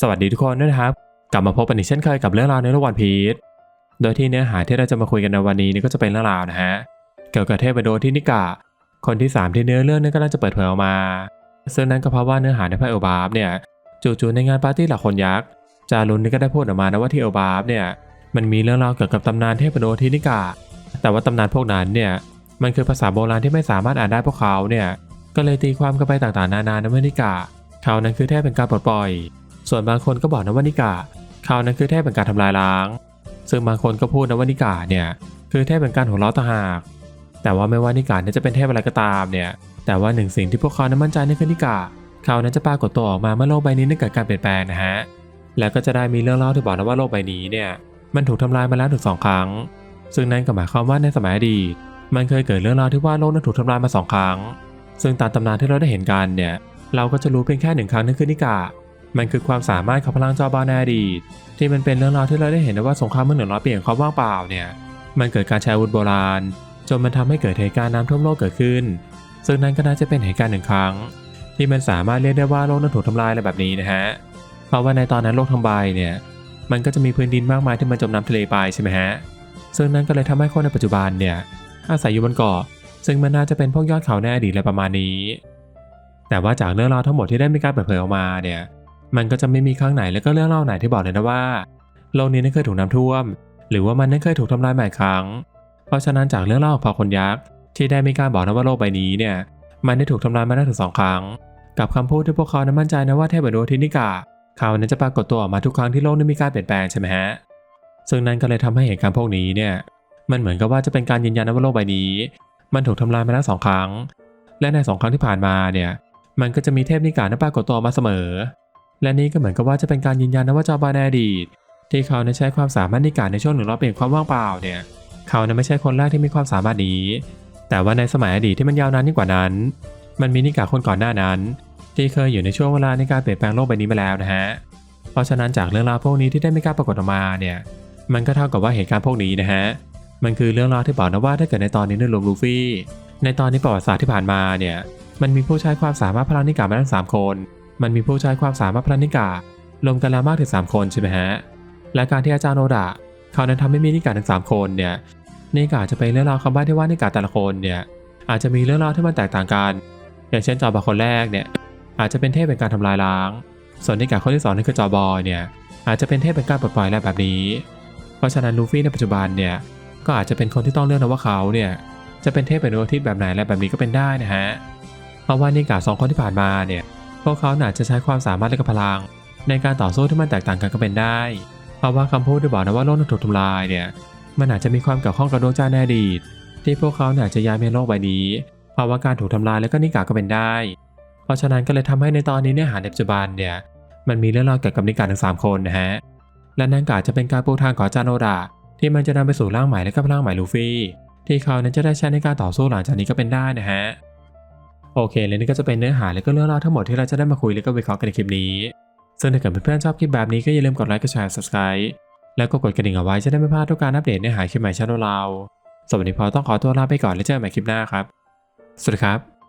สวัสดีทุกคนด้วยนะครับ กลับมาพบกันอีกเช่นเคยกับเรื่องราวในโลกวันพีชโดยที่เนื้อหาที่เราจะมาคุยกันในวันนี้นี่ก็จะเป็นเรื่องราวนะฮะเกี่ยวกับเทพโดที่นิกะ คนที่ 3 ที่เนื้อเรื่องนี้ก็น่าจะเปิดเผยออกมา ซึ่งนั้นก็เพราะว่าเนื้อหาในพระเอลบาฟเนี่ยจู่ๆในงานปาร์ตี้หลักคนยักษ์จารุนนี่ก็ได้พูดออกมานะว่าที่เอลบาฟเนี่ยมันมีเรื่องราวเกี่ยวกับตำนานเทพโดที่นิกะ แต่ว่าตำนานพวกนั้นเนี่ยมันคือภาษาโบราณที่ไม่สามารถอ่านได้พวกเขาเนี่ยก็เลยตีความกันไปต่างๆนานานะว่านิกะเขานั้นคือเทพเป็นการปลดปล่อย ส่วนบางคนก็บอกนะว่านิกะเขานั้นคือเทพเป็นการทำลายล้าง ซึ่งบางคนก็พูดนะว่านิกะเนี่ยคือเทพเป็นการหัวเราะต่างหาก แต่ว่าไม่ว่านิกะเนี่ยจะเป็นเทพอะไรก็ตามเนี่ย แต่ว่าหนึ่งสิ่งที่พวกเขานั้นมั่นใจนั่นคือนิกะเขานั้นจะปรากฏตัวออกมาเมื่อโลกใบนี้นั้เกิดการเปลี่ยนแปลงนะฮะ แล้วก็จะได้มีเรื่องเล่าที่บอกนะว่าโลกใบนี้เนี่ยมันถูกทำลายมาแล้วถึงสองครั้ง ซึ่งนั่นก็หมายความว่าในสมัยอดีตมันเคยเกิดเรื่องราวที่ว่าโลกนั้นถูกทำลายมาสองครั้ง ซึ่งตามตำนานที่เราได้เห็นกันเนี่ย เราก็จะรู้เพียงแค่หนึ่งครั้งนั่นคือนิกะ มันคือความสามารถของพลังจอบาในอดีตที่มันเป็นเรื่องราวที่เราได้เห็นนะว่าสงครามเมื่อหนึ่งร้อยปีของความว่างเปล่าเนี่ยมันเกิดการใช้อาวุธโบราณ จนมันทำให้เกิดเหตุการณ์น้ำท่วมโลกเกิดขึ้น ซึ่งนั่นก็น่าจะเป็นเหตุการณ์หนึ่งครั้ง ที่มันสามารถเรียกได้ว่าโลกนั้นถูกทำลายอะไรแบบนี้นะฮะเพราะว่าในตอนนั้นโลกทั้งใบเนี่ยมันก็จะมีพื้นดินมากมายที่มันจมน้ำทะเลไปใช่ไหมฮะซึ่งนั่นก็เลยทำให้คนในปัจจุบันเนี่ยอาศัยอยู่บนเกาะซึ่งมันน่าจะเป็นพวกยอดเขาในอดีตอะไรประมาณนี้ แต่ว่าจากเรื่องราวทั้งหมดที่ได้มีการเปิดเผยออกมาเนี่ย มันก็จะไม่มีครั้งไหนแล้วก็เรื่องเล่าไหนที่บอกเลยนะว่าโลกนี้นั้นเคยถูกน้ำท่วม หรือว่ามันนั้นเคยถูกทำลายใหม่ครั้ง เพราะฉะนั้นจากเรื่องเล่าของพอคนยักษ์ที่ได้มีการบอกนะว่าโลกใบนี้เนี่ยมันได้ถูกทำลายมาแล้วถึงสองครั้ง กับคำพูดที่พวกเขานั้นมั่นใจนะว่าเทพโดทินิกะเขานั้นจะปรากฏตัวออกมาทุกครั้งที่โลกนั้นมีการเปลี่ยนแปลงใช่ไหมฮะซึ่งนั่นก็เลยทำให้เหตุการณ์พวกนี้เนี่ยมันเหมือนกับว่าจะเป็นการยืนยันนะว่าโลกใบนี้ มันถูกทำลายมาแล้วสองครั้ง และในสองครั้งที่ผ่านมาเนี่ยมันก็จะมีเทพนิกานั้นปรากฏตัวออกมาเสมอ และนี่ก็เหมือนกับว่าจะเป็นการยืนยันนะว่าจอบาในอดีต ที่เขานั้นใช้ความสามารถนิกาในช่วงหนึ่งรอบเปลี่ยนความว่างเปล่าเนี่ย เขานั้นไม่ใช่คนแรกที่มีความสามารถนี้ แต่ว่าในสมัยอดีตที่มันยาวนานยิ่งกว่านั้น มันมีนิกาคนก่อนหน้านั้น ที่เคยอยู่ในช่วงเวลาในการเปลี่ยนแปลงโลกใบนี้มาแล้วนะฮะ เพราะฉะนั้นจากเรื่องราวพวกนี้ที่ได้มีการปรากฏออกมาเนี่ย มันก็เท่ากับว่าเหตุการณ์พวกนี้นะฮะ มันคือเรื่องราวที่บอกนะว่าถ้าเกิดในตอนนี้ในรวมลูฟี่ ในตอนนี้ประวัติศาสตร์ที่ผ่านมาเนี่ย มันมีผู้ใช้ความสามารถพลังนิกามาทั้งสามคน มันมีผู้ใช้ความสามารถพลันิกา รวมกันแล้วมากถึงสามคนใช่ไหมฮะ และการที่อาจารย์โนดะเขานั้นทำให้มีนิกาทั้งสามคนเนี่ยนิกาจะเป็นเรื่องราวคำใบ้ที่ว่านิกาแต่ละคนเนี่ยอาจจะมีเรื่องราวที่มันแตกต่างกัน อย่างเช่นจอบาคนแรกเนี่ยอาจจะเป็นเทพเป็นการทำลายล้าง ส่วนนิกาคนที่สองนั่นคือจอบอยเนี่ยอาจจะเป็นเทพเป็นการปลดปล่อยอะไรแบบนี้ เพราะฉะนั้นลูฟี่ในปัจจุบันเนี่ยก็อาจจะเป็นคนที่ต้องเลือกนะว่าเขาเนี่ยจะเป็นเทพเป็นดวงอาทิตย์แบบไหนอะไรแบบนี้ก็เป็นได้นะฮะเพราะว่านิกาสองคนที่ผ่านมาเนี่ย พวกเขาอาจจะใช้ความสามารถและพลัง ในการต่อสู้ที่มันแตกต่างกันก็เป็นได้ เพราะว่าคำพูดที่บอกนะว่าโลกนั้นถูกทำลายเนี่ย มันอาจจะมีความเกี่ยวข้องกับดวงจันทร์ในอดีต ที่พวกเขาเนี่ยอาจจะย้ายมาโลกใบนี้ เพราะว่าการถูกทำลายแล้วก็นิกาก็เป็นได้ เพราะฉะนั้นก็เลยทำให้ในตอนนี้เนื้อหาในปัจจุบันเนี่ย มันมีเรื่องราวเกี่ยวกับนิกาทั้งสามคนนะฮะ และนั่นก็อาจจะเป็นการปูทางของจารย์โนดะที่มันจะนำไปสู่ร่างใหม่และก็พลังใหม่ลูฟี่ ที่เขานั้นจะได้ใช้ในการต่อสู้หลังจากนี้ก็เป็นได้นะฮะ โอเค และนี่ก็จะเป็นเนื้อหาและก็เรื่องราวทั้งหมดที่เราจะได้มาคุยและก็วิเคราะห์กันในคลิปนี้ ซึ่งถ้าเกิดเพื่อนๆชอบคลิปแบบนี้ก็อย่าลืมกดไลค์กดแชร์ subscribe แล้วก็กดกระดิ่งเอาไว้จะได้ไม่พลาดทุกการอัปเดตเนื้อหาคลิปใหม่ช่องเราสวัสดีพอต้องขอตัวลาไปก่อนแล้วเจอกันใหม่คลิปหน้าครับ สวัสดีครับ